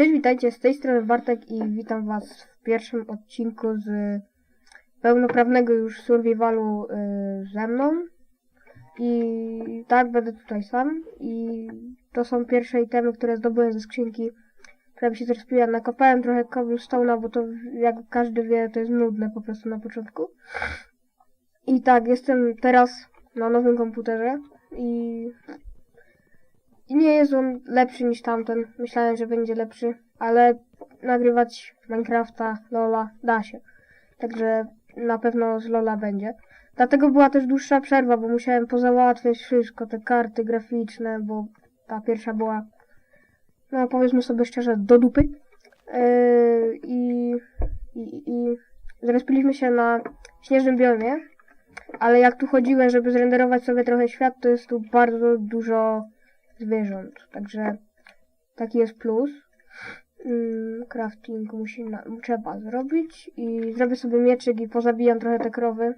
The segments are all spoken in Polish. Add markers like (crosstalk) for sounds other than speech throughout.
Cześć, witajcie, z tej strony Bartek i witam was w pierwszym odcinku z pełnoprawnego już survivalu y, ze mną. I tak, będę tutaj sam i to są pierwsze itemy, które zdobyłem ze skrzynki, która mi się zrespiła. Nakopałem trochę cobblestone'a, bo to jak każdy wie, to jest nudne po prostu na początku. I tak, jestem teraz na nowym komputerze i i nie jest on lepszy niż tamten. Myślałem, że będzie lepszy, ale nagrywać Minecrafta, Lola da się. Także na pewno z Lola będzie. Dlatego była też dłuższa przerwa, bo musiałem pozałatwiać wszystko, te karty graficzne, bo ta pierwsza była, no powiedzmy sobie szczerze, do dupy. Yy, I, i, i zrespiliśmy się na śnieżnym biomie, ale jak tu chodziłem, żeby zrenderować sobie trochę świat, to jest tu bardzo dużo zwierząt. Także taki jest plus. Mm, crafting musi na, trzeba zrobić i zrobię sobie mieczyk i pozabijam trochę te krowy.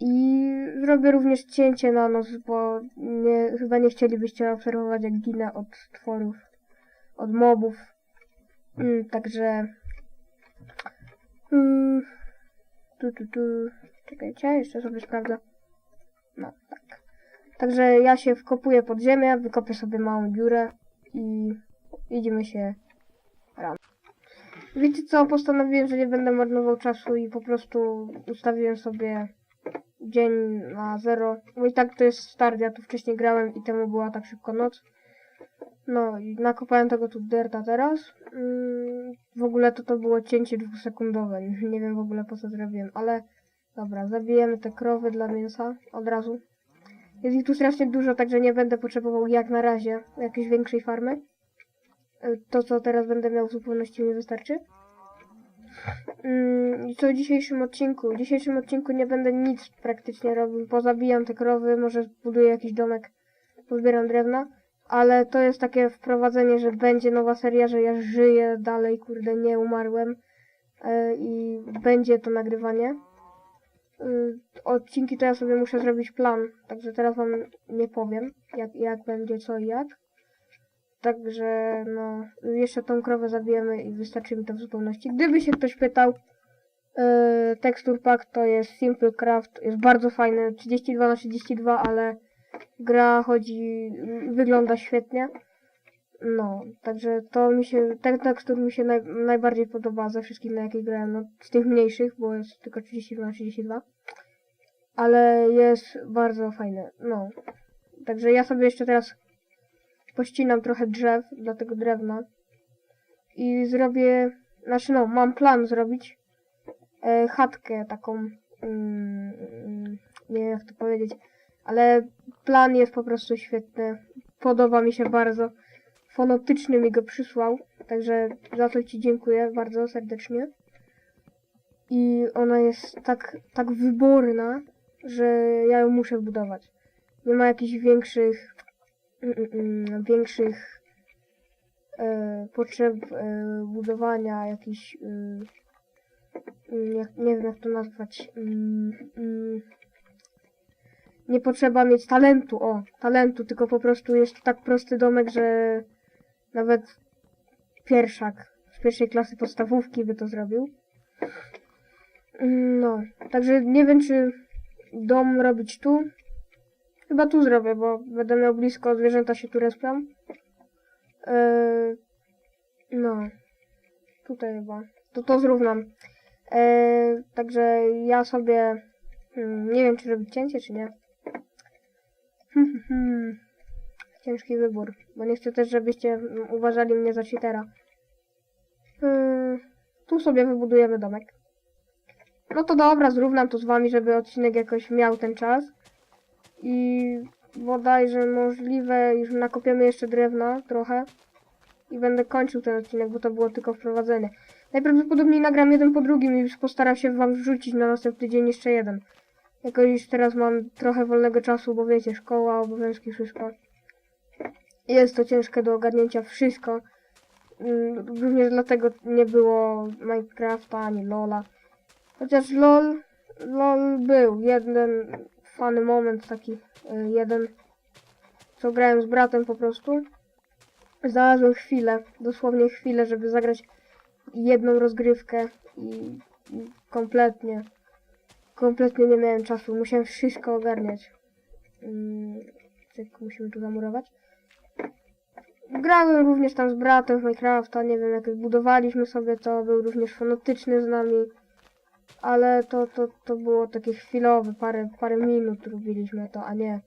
I zrobię również cięcie na noc, bo nie, chyba nie chcielibyście obserwować jak ginę od tworów, od mobów. Mm, także mm, tu, tu, tu. Czekajcie, jeszcze sobie sprawdzę. No, tak. Także ja się wkopuję pod ziemię, wykopię sobie małą dziurę i idziemy się rano. Wiecie co, postanowiłem, że nie będę marnował czasu i po prostu ustawiłem sobie dzień na zero. Bo i tak to jest start, ja tu wcześniej grałem i temu była tak szybko noc. No i nakopałem tego tu derta teraz. Mm, w ogóle to to było cięcie dwusekundowe. (laughs) Nie wiem w ogóle po co zrobiłem, ale dobra, zabijemy te krowy dla mięsa od razu. Jest ich tu strasznie dużo, także nie będę potrzebował jak na razie jakiejś większej farmy. E, To, co teraz będę miał w zupełności mi wystarczy. Mm, I co w dzisiejszym odcinku? W dzisiejszym odcinku nie będę nic praktycznie robił. Pozabijam te krowy, może zbuduję jakiś domek, pozbieram drewna. Ale to jest takie wprowadzenie, że będzie nowa seria, że ja żyję dalej, kurde, nie umarłem. E, I będzie to nagrywanie odcinki to ja sobie muszę zrobić plan, także teraz wam nie powiem, jak, jak będzie co i jak. Także no, jeszcze tą krowę zabijemy i wystarczy mi to w zupełności. Gdyby się ktoś pytał, yy, Texture Pack to jest Simple Craft, jest bardzo fajny, 32 na 32 ale gra chodzi, wygląda świetnie. No, także to mi się, ten tekstur mi się naj, najbardziej podoba ze wszystkich na jakie grałem, no z tych mniejszych, bo jest tylko 32 na 32 ale jest bardzo fajny, no. Także ja sobie jeszcze teraz pościnam trochę drzew dla tego drewna i zrobię, znaczy no, mam plan zrobić e, chatkę taką, mm, nie wiem jak to powiedzieć, ale plan jest po prostu świetny, podoba mi się bardzo, fonotyczny mi go przysłał, także za to Ci dziękuję bardzo serdecznie. I ona jest tak, tak wyborna, że ja ją muszę budować. Nie ma jakichś większych, mm, mm, mm, większych e, potrzeb e, budowania, jakichś, e, mm, nie wiem jak to nazwać, mm, mm, nie potrzeba mieć talentu, o, talentu, tylko po prostu jest to tak prosty domek, że nawet pierwszak z pierwszej klasy podstawówki by to zrobił. Mm, No, także nie wiem, czy dom robić tu. Chyba tu zrobię, bo będę miał blisko, zwierzęta się tu respią. Yy, no, tutaj chyba. To to zrównam. Yy, także ja sobie hmm, nie wiem, czy robić cięcie, czy nie. Hmm, hmm, hmm. Ciężki wybór, bo nie chcę też, żebyście uważali mnie za cheatera. Yy, tu sobie wybudujemy domek. No to dobra, zrównam to z wami, żeby odcinek jakoś miał ten czas. I bodajże możliwe, już nakopiemy jeszcze drewna trochę. I będę kończył ten odcinek, bo to było tylko wprowadzenie. Najprawdopodobniej nagram jeden po drugim i już postaram się wam wrzucić na następny dzień jeszcze jeden. Jako już teraz mam trochę wolnego czasu, bo wiecie, szkoła, obowiązki, wszystko. Jest to ciężkie do ogarnięcia wszystko. Mm, Również dlatego nie było Minecrafta ani Lola. Chociaż LOL, LOL był jeden fany moment taki, y, jeden, co grałem z bratem po prostu. znalazłem chwilę, dosłownie chwilę, żeby zagrać jedną rozgrywkę i, kompletnie, kompletnie nie miałem czasu. Musiałem wszystko ogarniać. Mm, Cyk, musimy tu zamurować. Grałem również tam z bratem w Minecrafta, nie wiem, jak budowaliśmy sobie to, był również fonotyczny z nami, ale to, to, to było takie chwilowe, parę, parę minut robiliśmy to, a nie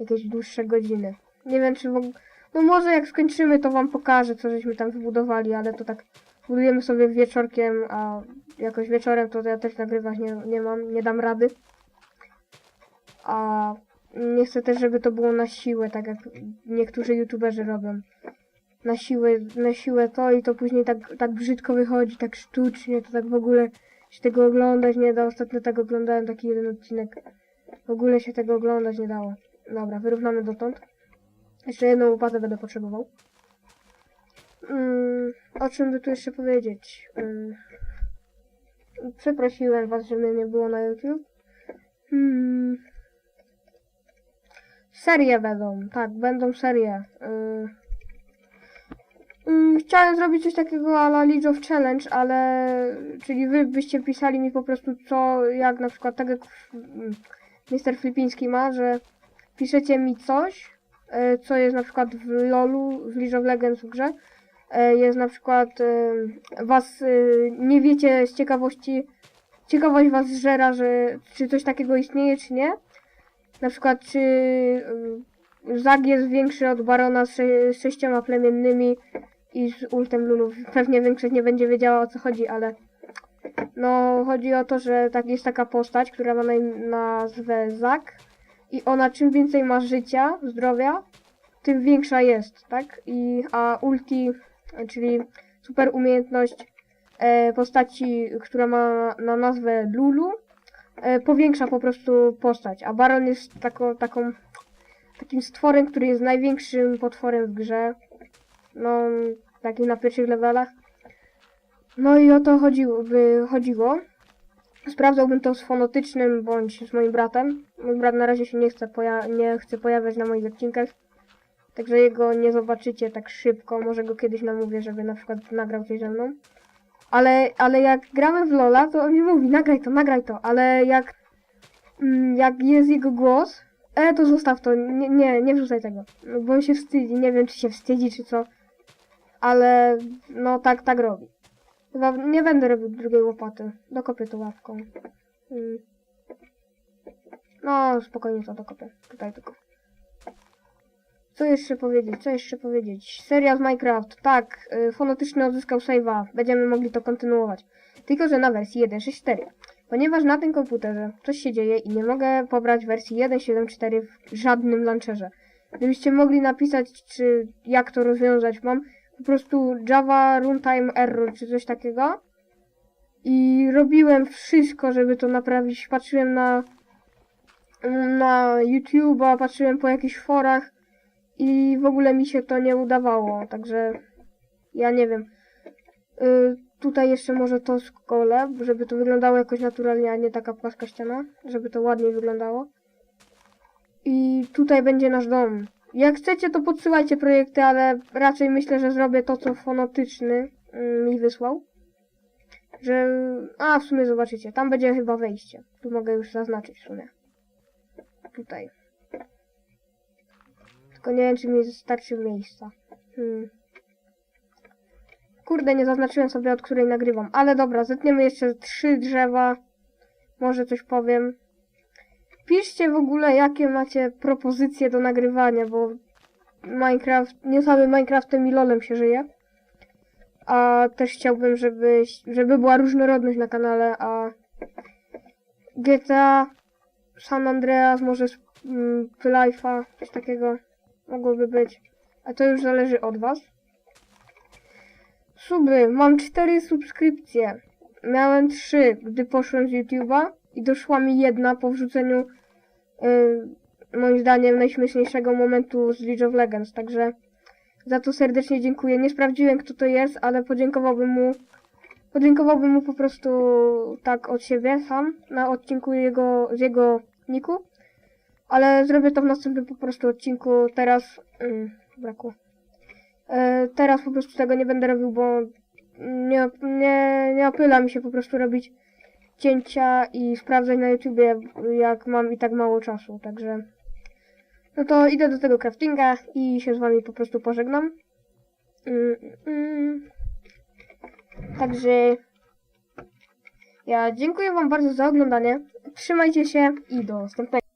jakieś dłuższe godziny. Nie wiem, czy w ogóle... No może jak skończymy, to wam pokażę, co żeśmy tam wybudowali, ale to tak budujemy sobie wieczorkiem, a jakoś wieczorem to ja też nagrywać nie, nie mam, nie dam rady. A nie chcę też, żeby to było na siłę, tak jak niektórzy youtuberzy robią. Na siłę, na siłę to i to później tak, tak brzydko wychodzi, tak sztucznie, to tak w ogóle się tego oglądać nie da. Ostatnio tak oglądałem taki jeden odcinek. W ogóle się tego oglądać nie dało. Dobra, wyrównamy dotąd. Jeszcze jedną łopatę będę potrzebował. Mm, o czym by tu jeszcze powiedzieć? Mm, przeprosiłem was, że mnie nie było na YouTube. Hmm. Serie będą, tak, będą serie. Yy. Chciałem zrobić coś takiego a la League of Challenge, ale czyli wy byście pisali mi po prostu co, jak na przykład tak jak mm, Mr. Flipiński ma, że piszecie mi coś, e, co jest na przykład w LoLu, w League of Legends w grze. E, Jest na przykład e, was e, nie wiecie z ciekawości, ciekawość was żera, że czy coś takiego istnieje, czy nie. Na przykład czy y, Zag jest większy od Barona z, z sześcioma plemiennymi i z ultem Lulów. Pewnie większość nie będzie wiedziała o co chodzi, ale no chodzi o to, że tak jest taka postać, która ma nazwę Zag i ona czym więcej ma życia, zdrowia, tym większa jest, tak? I a ulti, czyli super umiejętność e, postaci, która ma na nazwę Lulu, e, powiększa po prostu postać, a Baron jest taką, taką, takim stworem, który jest największym potworem w grze. No, takim na pierwszych levelach. No i o to chodziło, chodziło. Sprawdzałbym to z fonotycznym bądź z moim bratem. Mój brat na razie się nie chce, nie chce pojawiać na moich odcinkach. Także jego nie zobaczycie tak szybko. Może go kiedyś namówię, żeby na przykład nagrał coś ze mną. Ale, ale jak gramy w Lola, to on mi mówi, nagraj to, nagraj to, ale jak, mm, jak jest jego głos, e, to zostaw to, nie, nie, nie wrzucaj tego, bo on się wstydzi, nie wiem, czy się wstydzi, czy co, ale, no, tak, tak robi. Chyba nie będę robił drugiej łopaty, dokopię to łapką. Mm. No, spokojnie to dokopię, tutaj tylko. Co jeszcze powiedzieć? Co jeszcze powiedzieć? Seria z Minecraft. Tak, y, fonetyczny odzyskał save'a. Będziemy mogli to kontynuować. Tylko, że na wersji 1.6.4. Ponieważ na tym komputerze coś się dzieje i nie mogę pobrać wersji 1.7.4 w żadnym launcherze. Gdybyście mogli napisać, czy jak to rozwiązać, mam po prostu Java Runtime Error, czy coś takiego. I robiłem wszystko, żeby to naprawić. Patrzyłem na na YouTube'a, patrzyłem po jakichś forach i w ogóle mi się to nie udawało, także ja nie wiem. Y, tutaj jeszcze może to skole, żeby to wyglądało jakoś naturalnie, a nie taka płaska ściana, żeby to ładniej wyglądało. I tutaj będzie nasz dom. Jak chcecie, to podsyłajcie projekty, ale raczej myślę, że zrobię to, co fonotyczny y, mi wysłał. Że... A, w sumie zobaczycie, tam będzie chyba wejście. Tu mogę już zaznaczyć w sumie. Tutaj. Tylko nie wiem, czy mi starczy miejsca. Hmm. Kurde, nie zaznaczyłem sobie, od której nagrywam. Ale dobra, zetniemy jeszcze trzy drzewa. Może coś powiem. Piszcie w ogóle, jakie macie propozycje do nagrywania, bo Minecraft, nie samym Minecraftem i LoLem się żyje. A też chciałbym, żeby, żeby była różnorodność na kanale, a GTA, San Andreas, może mm, Life'a, coś takiego mogłoby być. A to już zależy od was. Suby. Mam cztery subskrypcje. Miałem trzy, gdy poszłem z YouTube'a i doszła mi jedna po wrzuceniu y, moim zdaniem najśmieszniejszego momentu z League of Legends, także za to serdecznie dziękuję. Nie sprawdziłem kto to jest, ale podziękowałbym mu podziękowałbym mu po prostu tak od siebie sam na odcinku jego, z jego niku. Ale zrobię to w następnym po prostu odcinku. Teraz mm, brakło. E, teraz po prostu tego nie będę robił, bo nie, nie, nie opyla mi się po prostu robić cięcia i sprawdzać na YouTubie, jak mam i tak mało czasu, także... No to idę do tego craftinga i się z wami po prostu pożegnam. Mm, mm. Także ja dziękuję wam bardzo za oglądanie. Trzymajcie się i do następnego.